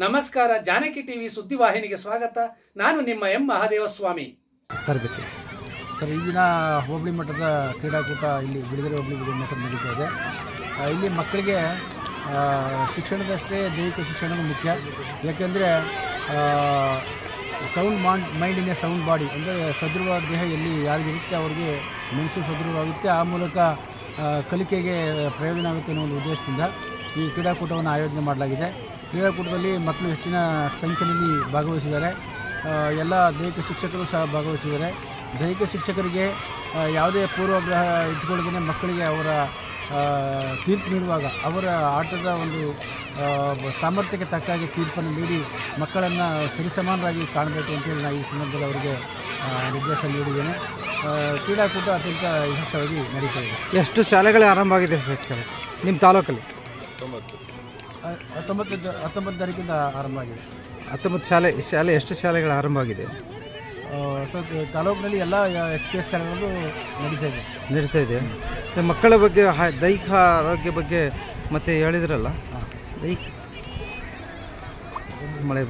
ನಮಸ್ಕಾರ, ಜಾನಕಿ ಟಿವಿ ಸುದ್ದಿವಾಹಿನಿಗೆ ಸ್ವಾಗತ. ನಾನು ನಿಮ್ಮ ಎಂ ಮಹಾದೇವಸ್ವಾಮಿ. ತರಬೇತಿ. ಸರ್ ಈ ದಿನ ಹೋಬಳಿ ಮಟ್ಟದ ಕ್ರೀಡಾಕೂಟ ಇಲ್ಲಿ ಬಿಡುಗಡೆ ಹೋಬಳಿ ಬಿಡುಗಡೆ ಮಠ ನಡೀತಾ ಇದೆ. ಇಲ್ಲಿ ಮಕ್ಕಳಿಗೆ ಶಿಕ್ಷಣದಷ್ಟೇ ದೈಹಿಕ ಶಿಕ್ಷಣವೂ ಮುಖ್ಯ. ಯಾಕೆಂದರೆ sound mind mind in a sound body ಅಂದರೆ ಸದೃಢ ದೇಹ ಎಲ್ಲಿ ಯಾರಿಗಿರುತ್ತೆ ಅವ್ರಿಗೆ ಮನಸ್ಸು ಸದೃಢವಾಗುತ್ತೆ. ಆ ಮೂಲಕ ಕಲಿಕೆಗೆ ಪ್ರಯೋಜನ ಆಗುತ್ತೆ ಅನ್ನೋ ಒಂದು ಉದ್ದೇಶದಿಂದ ಈ ಕ್ರೀಡಾಕೂಟವನ್ನು ಆಯೋಜನೆ ಮಾಡಲಾಗಿದೆ. ಕ್ರೀಡಾಕೂಟದಲ್ಲಿ ಮಕ್ಕಳು ಹೆಚ್ಚಿನ ಸಂಖ್ಯೆಯಲ್ಲಿ ಭಾಗವಹಿಸಿದ್ದಾರೆ. ಎಲ್ಲ ದೈಹಿಕ ಶಿಕ್ಷಕರು ಸಹ ಭಾಗವಹಿಸಿದ್ದಾರೆ. ದೈಹಿಕ ಶಿಕ್ಷಕರಿಗೆ ಯಾವುದೇ ಪೂರ್ವಗ್ರಹ ಇಟ್ಕೊಳ್ಳದೇ ಮಕ್ಕಳಿಗೆ ಅವರ ತೀರ್ಪು ನೀಡುವಾಗ ಅವರ ಆಟದ ಒಂದು ಸಾಮರ್ಥ್ಯಕ್ಕೆ ತಕ್ಕ ಹಾಗೆ ತೀರ್ಪನ್ನು ನೀಡಿ ಮಕ್ಕಳನ್ನು ಸರಿಸಮಾನರಾಗಿ ಕಾಣಬೇಕು ಅಂತೇಳಿ ನಾನು ಈ ಸಂದರ್ಭದಲ್ಲಿ ಅವರಿಗೆ ನಿರ್ದೇಶನ ನಿರ್ದೇಶ ನೀಡಿದ್ದೇನೆ ಕ್ರೀಡಾಕೂಟ ಅತ್ಯಂತ ಯಶಸ್ವಿಯಾಗಿ ನಡೀತಾ ಇದೆ. ಎಷ್ಟು ಶಾಲೆಗಳೇ ಆರಂಭ ಆಗಿದೆ ಸರ್? ನಿಮ್ಮ ತಾಲೂಕಲ್ಲಿ? ಆ, ಹತ್ತೊಂಬತ್ತು ಹತ್ತೊಂಬತ್ತು ತಾರೀಕಿಂದ ಆರಂಭ ಆಗಿದೆ. ಹತ್ತೊಂಬತ್ತು ಶಾಲೆ ಶಾಲೆ ಎಷ್ಟು ಶಾಲೆಗಳು ಆರಂಭ ಆಗಿದೆ? ಸರ್ ಸೊ ತಾಲೂಕಿನಲ್ಲಿ ಎಲ್ಲ ಎಚ್ ಪಿ ಎಸ್ ಶಾಲೆಗಳು ನಡೀತಾ ಇದೆ. ನಡೀತಾ ಇದೆ. ಮಕ್ಕಳ ಬಗ್ಗೆ ದೈಹಿಕ ಆರೋಗ್ಯ ಬಗ್ಗೆ ಮತ್ತೆ ಹೇಳಿದ್ರಲ್ಲ? ದೈಹಿಕ ಮಳೆ